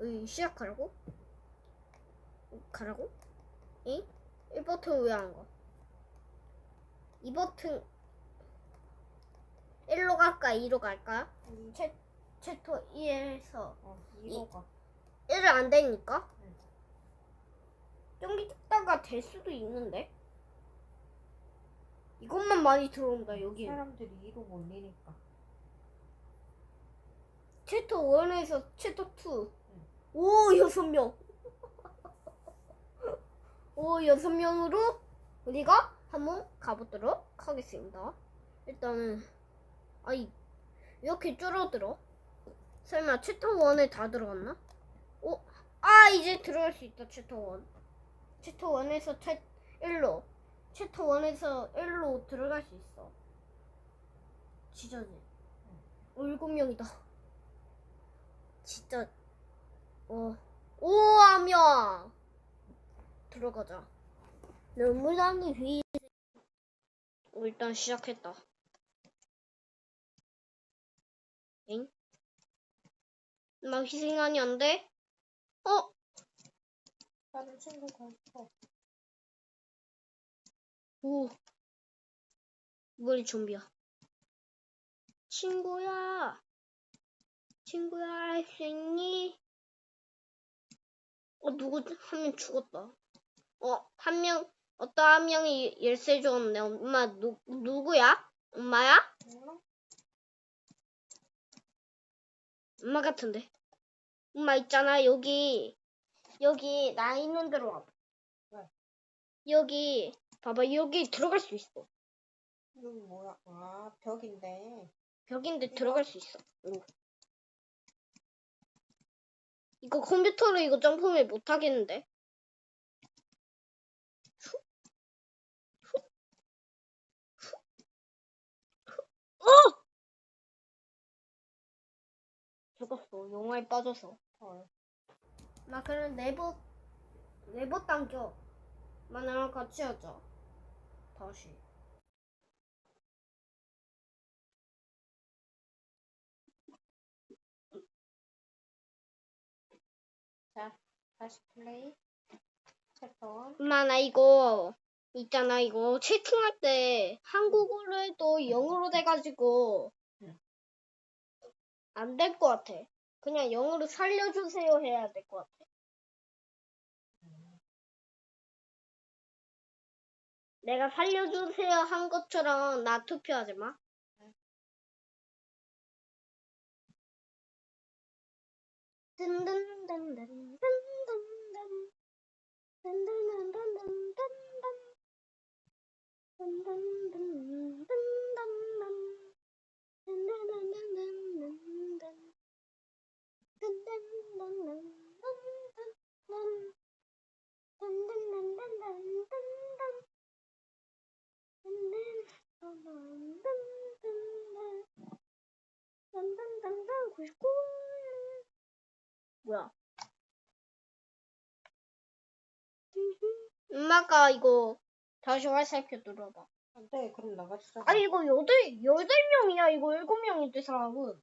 여기 시작하라고? 가라고? 응? 1버튼 왜 안 가? 2버튼 1로 갈까? 2로 갈까? 채, 채토 2에서 어, 이거가. 1을 안 되니까? 응. 좀 있다가 될 수도 있는데? 이것만 많이 들어온다, 여기. 사람들이 이로 몰리니까. 채토 1에서 채토 2. 오, 여섯 명. 오, 여섯 명으로 우리가 한번 가보도록 하겠습니다. 일단은, 아이, 이렇게 줄어들어? 설마 채토 1에 다 들어갔나? 오, 아, 이제 들어갈 수 있다, 1. 채토 1에서 채, 1로. 채토 1에서 1로 들어갈 수 있어. 지저지. 어, 일곱 명이다. 진짜 어 오하면 들어가자 휘 어, 일단 시작했다 엥? 나 희생하니 안 돼? 어? 다른 친구가 있어. 오뭘 좀비야 친구야 친구야 할 수 있니? 어 누구 한명 죽었다 어 한 명 어떤 한 명이 열쇠 줬네 엄마 누, 누구야? 엄마야? 엄마 같은데 엄마 있잖아 여기 여기 나 있는 데로 와봐 왜? 여기 봐봐 여기 들어갈 수 있어 여기 뭐야? 아, 벽인데. 벽인데 들어갈 수 있어. 오. 이거 컴퓨터로 이거 점프를 못 하겠는데? 어! 죽었어. 영화에 빠져서. 헐. 나 그럼 네버 네버 당겨. 만나랑 같이 하자. 다시. 다시 플레이. 챕터. 엄마 나 이거 있잖아 이거 채팅할 때 한국어로 해도 영어로 돼가지고 응. 안될 것 같아. 그냥 영어로 살려주세요 해야 될 것 같아. 내가 살려주세요 한 것처럼 나 투표하지 마. 噔噔噔噔噔噔噔噔噔噔噔噔噔噔噔噔噔。 엄마가 이거 다시 활살표 눌러봐. 안 돼, 그럼 나가자. 아니 이거 여덟 여덟 명이야. 이거 일곱 명인데 사람은.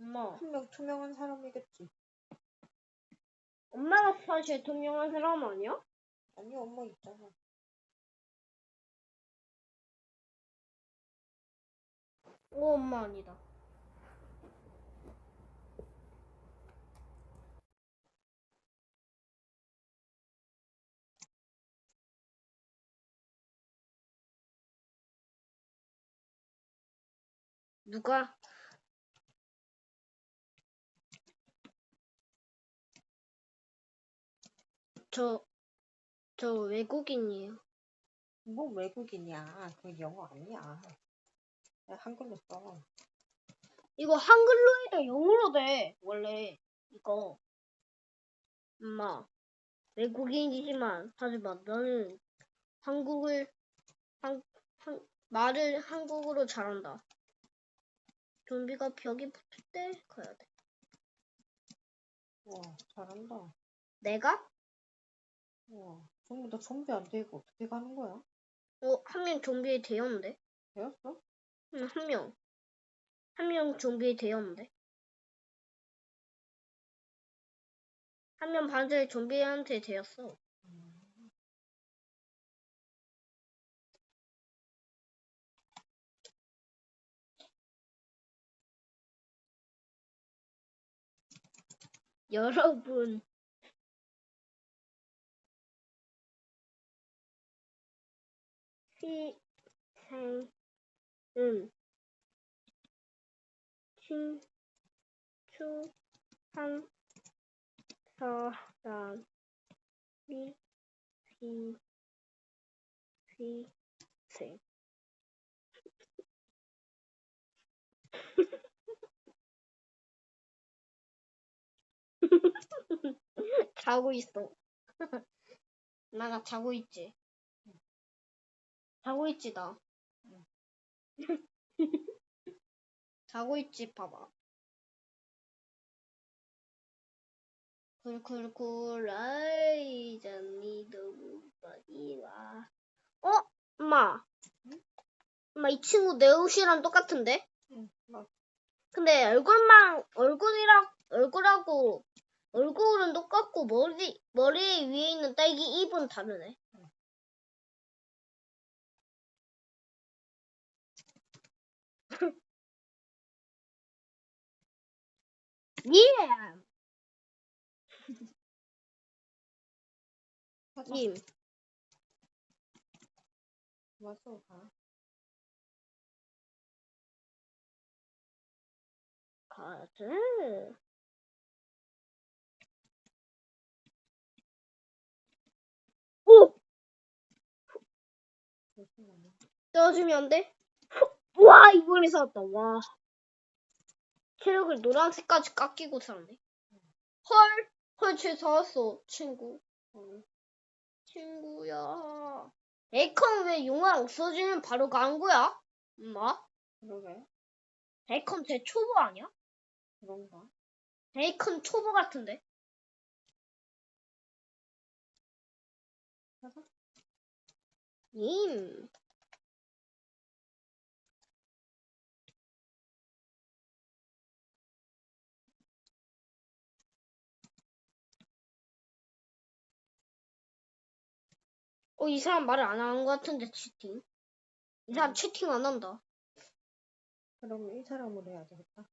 엄마, 한명 투명한 사람이겠지. 엄마가 사실 투명한 사람 아니야? 아니, 엄마 있잖아. 오, 엄마 아니다. 누가? 저, 저 외국인이에요. 뭐 외국인이야. 그거 영어 아니야. 한글로 써. 이거 한글로 해도 영어로 돼, 원래. 이거. 엄마, 외국인이지만, 하지만 나는 한국을, 한, 한, 말을 한국어로 잘한다. 좀비가 벽에 붙을 때 가야 돼. 와, 잘한다. 내가? 와, 전부 다 좀비 안 되고 어떻게 가는 거야? 어, 한 명 좀비에 되었는데? 되었어? 응, 한 명. 한명 준비되었는데. 한 명 반대 좀비한테 되었어. 여러분. 희생은 친추한 사람이 희, 희생. 자고 있어. 나가 자고 있지. 자고 있지 나. 자고 있지 봐봐. 쿨쿨쿨 아이잖니 너무 많이 와. 어? 엄마. 엄마 이 친구 내 옷이랑 똑같은데? 응, 막 근데 얼굴만 얼굴이랑 얼굴하고 얼굴은 똑같고 머리 머리 위에 있는 딸기 입은 다르네. 예. 님. 왔어, 가. 가자. 떨어지면 안 돼? 와, 이번에 살았다. 와. 체력을 노란색까지 깎이고 살았네. 헐, 헐, 쟤 살았어, 친구. 어. 친구야. 베이컨 왜 용암 없어지면 바로 간 거야? 엄마? 그러게. 베이컨 쟤 초보 아니야? 그런가? 베이컨 초보 같은데? 님. 어, 이 사람 말을 안 하는 것 같은데, 채팅. 이 사람 음. 채팅 안 한다. 그럼 이 사람으로 해야 되겠다.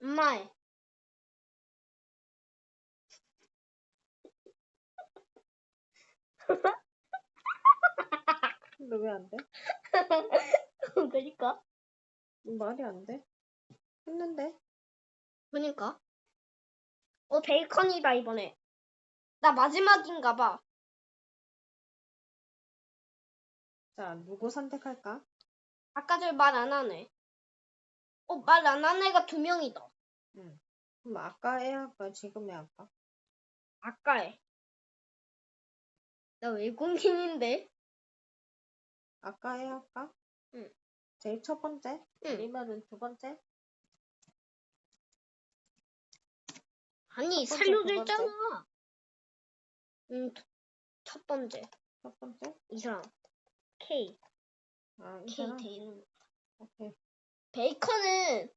엄마 해. 근데 왜 안 돼? 그니까. 말이 안 돼? 했는데? 그니까. 어, 베이컨이다, 이번에. 나 마지막인가 봐. 자, 누구 선택할까? 아까 전말안 하네. 어, 말안 하는 애가 두 명이다. 응. 그럼 아까 애 할까? 지금 애 할까? 아까 해. 나 외국인인데? 아까 애 할까? 응. 제일 첫 번째? 응. 아니면은 두 번째? 아니, 첫 번째? 있잖아. 응, 첫 번째. 첫 번째? 이 사람. K. 아, 이 K? 대는. 오케이. 베이컨은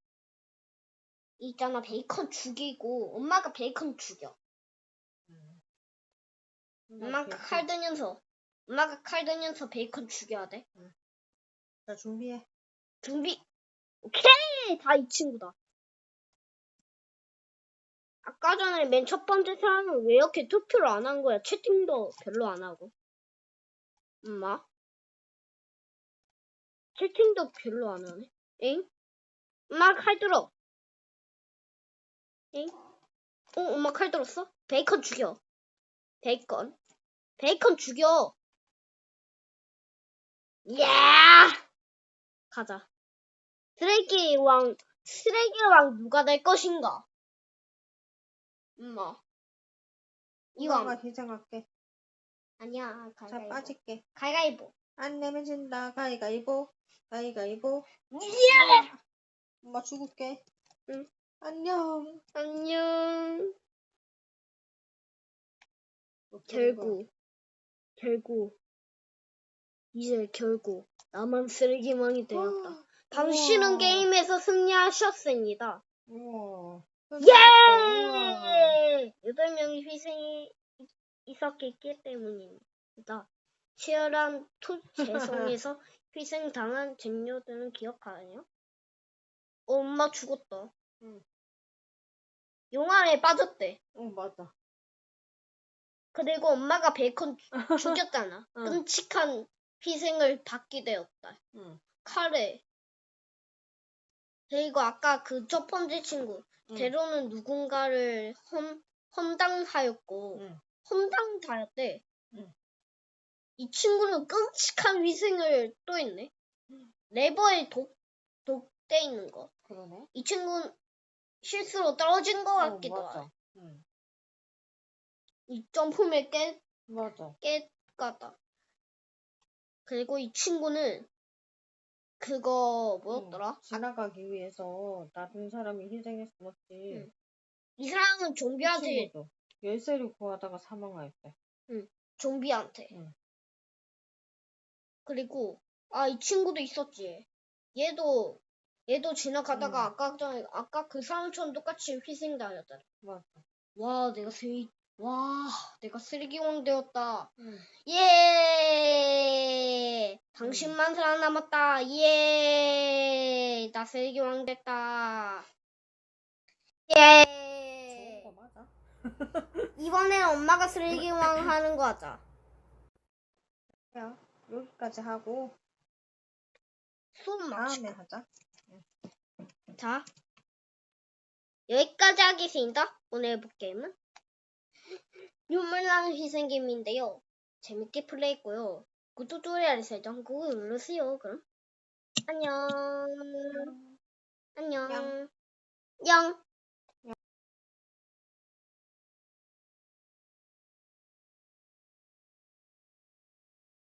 있잖아. 베이컨 죽이고 엄마가 베이컨 죽여. 음. 엄마가 오케이, 칼 들면서 엄마가 칼 들면서 베이컨 죽여야 돼. 자, 준비해. 준비. 오케이. 다 이 친구다. 아까 전에 맨 첫 번째 사람은 왜 이렇게 투표를 안 한 거야? 채팅도 별로 안 하고. 엄마? 채팅도 별로 안 하네. 엥? 엄마 칼 들어. 엥? 어, 엄마 칼 들었어? 베이컨 죽여. 베이컨. 베이컨 죽여. 야! 가자. 쓰레기 왕, 쓰레기 왕 누가 될 것인가? 엄마. 이왕. 엄마가 희생할게. 아니야, 자, 가위가위보. 빠질게. 가위가위보. 안 내면 진다. 가위가위보. 가위가위보. 예! 엄마 죽을게. 응. 안녕. 안녕. 뭐 그런. 결국, 결국, 이제 결국 나만 쓰레기망이 되었다. 우와. 당신은 게임에서 승리하셨습니다. 우와. 예! 여덟 명의 희생이 있었기 때문입니다. 치열한 투 재성에서 희생당한 쟁녀들은 기억하냐? 어, 엄마 죽었다. 응. 용암에 빠졌대. 어, 맞아. 그리고 엄마가 베이컨 죽였잖아. 응. 끔찍한 희생을 받게 되었다. 응. 칼에. 그리고 아까 그 첫 번째 친구. 응. 대로는 누군가를 험, 험당하였고, 응. 험당하였대. 응. 이 친구는 끔찍한 희생을 또 했네. 레버에 독, 독돼 있는 거. 그러네. 이 친구는 실수로 떨어진 것 어, 같기도 맞아. 하네. 응. 이 점프를 깨, 맞아. 깨까다. 그리고 이 친구는 그거 뭐였더라? 응. 지나가기 위해서 다른 사람이 희생했었지. 응. 이 사람은 이 좀비한테 친구도 열쇠를 구하다가 사망하였대. 좀비한테. 응. 그리고 아 이 친구도 있었지. 얘도 얘도 지나가다가 응. 아까 전에 아까 그 사람처럼 똑같이 희생당했다. 맞아. 와 내가 쓰레기 와 내가 쓰레기왕 되었다. 응. 예. 당신만 살아남았다. 예. 나 쓰레기왕 됐다. 예. 이번엔 엄마가 쓰레기왕 하는 거 하자. 야, 여기까지 하고 마치 다음에 하자. 자, 여기까지 하겠습니다. 오늘 해볼 게임은 눈물 나는 희생게임인데요. 재밌게 플레이했고요. 구독, 좋아요, 설정 꾹 누르세요. 그럼 안녕. 안녕. 영. 영.